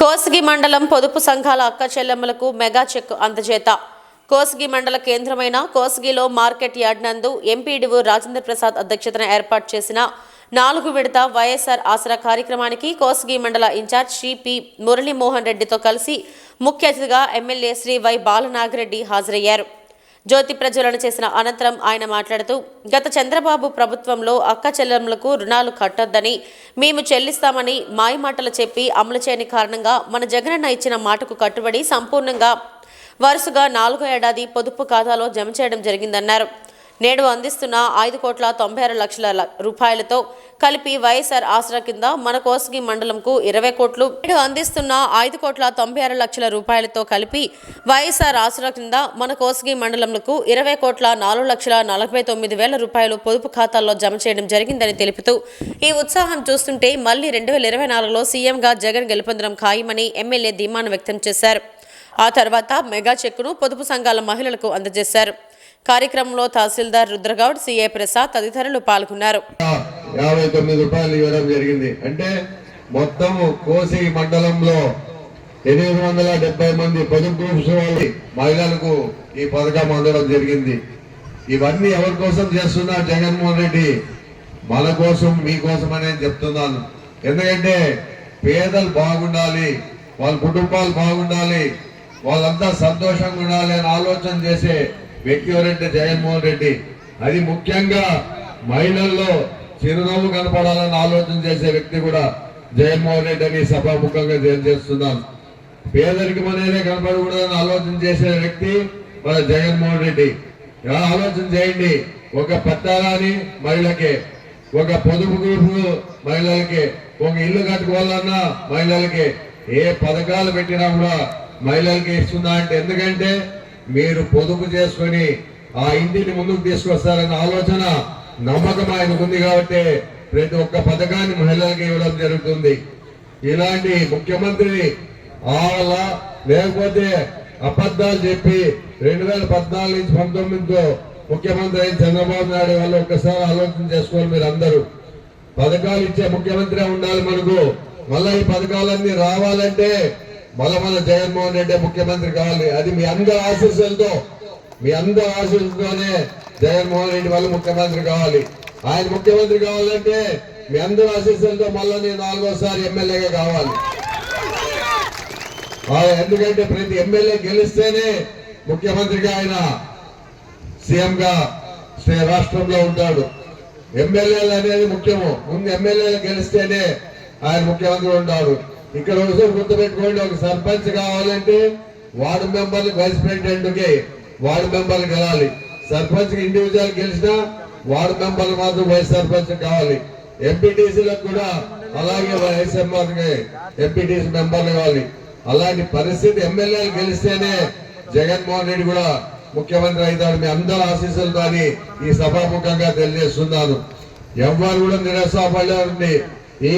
కోసగి మండలం పొదుపు సంఘాల అక్క చెల్లెమ్మలకు మెగా చెక్ అందజేత. కోసగి మండల కేంద్రమైన కోసగిలో మార్కెట్ యార్డ్ నందు ఎంపీడీఓ రాజేంద్ర ప్రసాద్ అధ్యక్షతన ఏర్పాటు చేసిన నాలుగు విడత వైఎస్ఆర్ ఆసరా కార్యక్రమానికి కోసగి మండల ఇన్ఛార్జ్ శ్రీ పి మురళీమోహన్ రెడ్డితో కలిసి ముఖ్య అతిథిగా ఎమ్మెల్యే శ్రీ వై బాలనాగిరెడ్డి హాజరయ్యారు. జ్యోతి ప్రజ్వలన చేసిన అనంతరం ఆయన మాట్లాడుతూ గత చంద్రబాబు ప్రభుత్వంలో అక్క చెల్లెములకు రుణాలు కట్టొద్దని మేము చెల్లిస్తామని మాయమాటలు చెప్పి అమలు చేయని కారణంగా మన జగనన్న ఇచ్చిన మాటకు కట్టుబడి సంపూర్ణంగా వరుసగా నాలుగో ఏడాది పొదుపు ఖాతాలో జమ చేయడం జరిగిందన్నారు. నేడు అందిస్తున్న ఐదు కోట్ల తొంభై ఆరు లక్షల రూపాయలతో కలిపి వైఎస్ఆర్ ఆసరా కింద మన కోసగి మండలంకు ఇరవై కోట్లు. నేడు అందిస్తున్న ఐదు కోట్ల తొంభై ఆరు లక్షల రూపాయలతో కలిపి వైఎస్ఆర్ ఆసరా కింద మన కోసగి మండలంకు ఇరవై కోట్ల నాలుగు లక్షల నలభై తొమ్మిది వేల రూపాయలు పొదుపు ఖాతాల్లో జమ చేయడం జరిగిందని తెలుపుతూ ఈ ఉత్సాహం చూస్తుంటే మళ్ళీ రెండు వేల ఇరవై నాలుగులో సీఎంగా జగన్ గెలుపొందడం ఖాయమని ఎమ్మెల్యే ధీమాను వ్యక్తం చేశారు. ఆ తర్వాత మెగా చెక్కును పొదుపు సంఘాల మహిళలకు అందజేశారు. కార్యక్రమంలో తహసీల్దార్ రుద్రగౌడ్ సిఏ ప్రసాద్ తదితరులు పాల్గొన్నారు. యాభై తొమ్మిది రూపాయలు ఇవ్వడం జరిగింది. అంటే మొత్తం కోసి మండలంలో ఎనిమిది వందల డెబ్బై మంది పొదుపు గ్రూప్స్ మహిళలకు ఈ పథకం అందడం జరిగింది. ఇవన్నీ ఎవరి కోసం చేస్తున్నా జగన్మోహన్ రెడ్డి? మన కోసం మీకోసం అనేది చెప్తున్నాను. ఎందుకంటే పేదలు బాగుండాలి వాళ్ళ కుటుంబాలు బాగుండాలి వాళ్ళంతా సంతోషంగా ఉండాలి అని ఆలోచన చేసే వ్యక్తి ఎవరంటే జగన్మోహన్ రెడ్డి. అది ముఖ్యంగా మహిళల్లో చిరునవ్వు కనపడాలని ఆలోచన చేసే వ్యక్తి కూడా జగన్మోహన్ రెడ్డి అని సభాముఖంగా తెలియజేస్తున్నాను. పేదరికం అనేది కనపడకూడదని ఆలోచన చేసే వ్యక్తి మన జగన్మోహన్ రెడ్డి. ఆలోచన చేయండి. ఒక పట్టాలని మహిళకే ఒక పొదుపు గ్రూపు మహిళలకి ఒక ఇల్లు కట్టుకోవాలన్నా మహిళలకి ఏ పథకాలు పెట్టినా కూడా మహిళలకి ఇస్తుందా అంటే ఎందుకంటే మీరు పొదుపు చేసుకొని ఆ ఇంటిని ముందుకు తీసుకొస్తారన్న ఆలోచన నమ్మకం ఆయనకు ఉంది కాబట్టి ప్రతి ఒక్క పథకాన్ని మహిళలకు ఇవ్వడం జరుగుతుంది. ఇలాంటి ముఖ్యమంత్రి ఆల లేకపోతే అబద్ధాలు చెప్పి రెండు వేల పద్నాలుగు నుంచి పంతొమ్మిదితో ముఖ్యమంత్రి అయిన చంద్రబాబు నాయుడు వాళ్ళు ఒక్కసారి ఆలోచన చేసుకోవాలి మీరు అందరూ పథకాలు ఇచ్చే ముఖ్యమంత్రి ఉండాలి మనకు. మళ్ళీ ఈ పథకాలన్నీ రావాలంటే మళ్ళా జగన్మోహన్ రెడ్డి ముఖ్యమంత్రి కావాలి. అది మీ అందరి ఆశీస్సులతో మీ అందరి ఆశీస్సులతోనే జగన్మోహన్ రెడ్డి వల్ల ముఖ్యమంత్రి కావాలి. ఆయన ముఖ్యమంత్రి కావాలంటే మీ అందరి ఆశీస్సులతో మళ్ళా నేను నాలుగోసారి ఎమ్మెల్యేగా కావాలి. ఎందుకంటే ప్రతి ఎమ్మెల్యే గెలిస్తేనే ముఖ్యమంత్రిగా ఆయన సీఎంగా రాష్ట్రంలో ఉంటాడు. ఎమ్మెల్యేలు అనేది ముఖ్యము. ముందు ఎమ్మెల్యేలు గెలిస్తేనే ఆయన ముఖ్యమంత్రి ఉంటాడు. ఇక్కడ ఒకసారి గుర్తుపెట్టుకోండి ఒక సర్పంచ్ కావాలంటే వార్డు మెంబర్లు వైస్ ప్రెసిడెంట్కి వార్డు మెంబర్లు గెలాలి సర్పంచ్ ఇండివిజువల్ గెలిచినా వార్డు మెంబర్లు మాత్రం వైస్ సర్పంచ్ కావాలి. ఎంపీటీసీలకు కూడా అలాగే వైస్ ఎంపీటీసీ మెంబర్లు కావాలి. అలాంటి పరిస్థితి ఎమ్మెల్యేలు గెలిస్తేనే జగన్మోహన్ రెడ్డి కూడా ముఖ్యమంత్రి అవుతాడు. మీ అందరి ఆశీస్సులతో అని ఈ సభాముఖంగా తెలియజేస్తున్నాను. ఎవ్వరు కూడా నిరసపడి ఈ